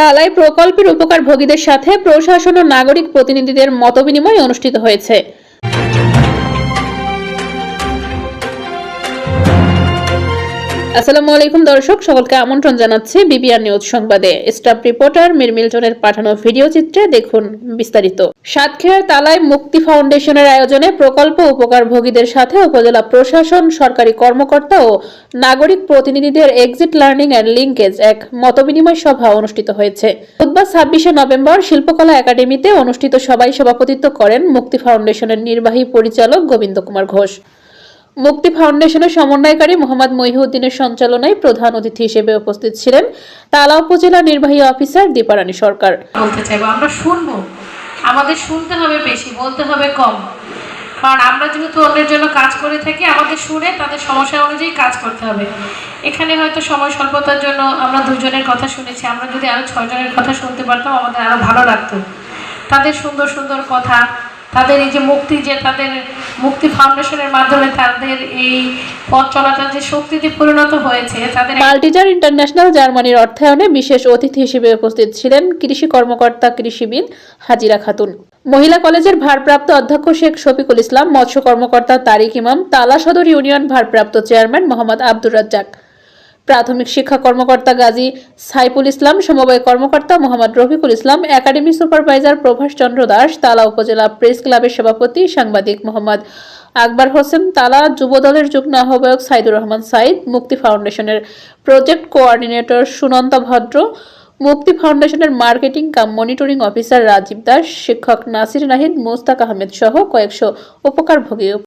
তালায় প্রকল্পের উপকার ভোগীদের সাথে প্রশাসন ও নাগরিক প্রতিনিধিদের মতবিনিময় অনুষ্ঠিত হয়েছে। আসসালামু আলাইকুম দর্শক, সকলকে আমন্ত্রণ জানাচ্ছি বিবিআর নিউজ সংবাদে। স্টাফ রিপোর্টার মিরমিলটনের পাঠানো ভিডিও চিত্রে দেখুন বিস্তারিত। সাতক্ষীরার তালায় মুক্তি ফাউন্ডেশনের আয়োজনে প্রকল্প সাথে উপজেলা প্রশাসন, সরকারি কর্মকর্তা ও নাগরিক প্রতিনিধিদের এক্সিট লার্নিং অ্যান্ড লিঙ্কেজ এক মতবিনিময় সভা অনুষ্ঠিত হয়েছে। বুধবার ছাব্বিশে নভেম্বর শিল্পকলা একাডেমিতে অনুষ্ঠিত সভায় সভাপতিত্ব করেন মুক্তি ফাউন্ডেশনের নির্বাহী পরিচালক গোবিন্দ কুমার ঘোষ। মুক্তি ফাউন্ডেশনের সমন্বয়কারী মোহাম্মদ মহিউদ্দিনের সঞ্চালনায় প্রধান অতিথি হিসেবে উপস্থিত ছিলেন তালা উপজেলা নির্বাহী অফিসার দীপারানী সরকার। বলতে চাইব, আমরা শুনব। আমাদের শুনতে হবে বেশি, বলতে হবে কম। কারণ আমরা যেহেতু অন্যের জন্য কাজ করে থাকি, আমাদের শুনে তাদের সমস্যা অনুযায়ী কাজ করতে হবে। এখানে হয়তো সময় স্বল্পতার জন্য আমরা দুজনের কথা শুনেছি, আমরা যদি আরও ছয়জনের কথা শুনতে পারতাম, আমাদের আরও ভালো লাগতো। তাদের সুন্দর সুন্দর কথা, তাদের এই যে মুক্তি যে তাদের মুক্তি ফাউন্ডেশনের মাধ্যমে তাদের এই পথ চলাটা যে শক্তিতে পরিণত হয়েছে, তাদের মাল্টিজার ইন্টারন্যাশনাল জার্মানির অর্থায়নে বিশেষ অতিথি হিসেবে উপস্থিত ছিলেন কৃষি কর্মকর্তা কৃষিবিদ হাজিরা খাতুন। মহিলা কলেজের ভারপ্রাপ্ত অধ্যক্ষ শেখ শফিকুল ইসলাম, মৎস্য কর্মকর্তা তারিক ইমাম, তালা সদর ইউনিয়ন ভারপ্রাপ্ত চেয়ারম্যান মোহাম্মদ আব্দুর রাজ্জাক। প্রাথমিক শিক্ষা কর্মকর্তা গাজী সাইফুল ইসলাম, সমবায় কর্মকর্তা মোহাম্মদ রফিকুল ইসলাম, একাডেমি সুপারভাইজার প্রভাষ চন্দ্র দাস, তালা উপজেলা প্রেস ক্লাবের সভাপতি সাংবাদিক মোহাম্মদ আকবর হোসেন, তালা যুবদলের যুগ্ম আহ্বায়ক সাইদুর রহমান সাইদ মুক্তি ফাউন্ডেশনের প্রজেক্ট কোঅর্ডিনেটর সুনন্দা ভদ্র মুক্তি ফাউন্ডেশনের marketing cum monitoring officer Rajib Das, শিক্ষক নাসির নাহিদ, মোস্তাক আহমেদ সহ কয়েকশো উপকারভোগী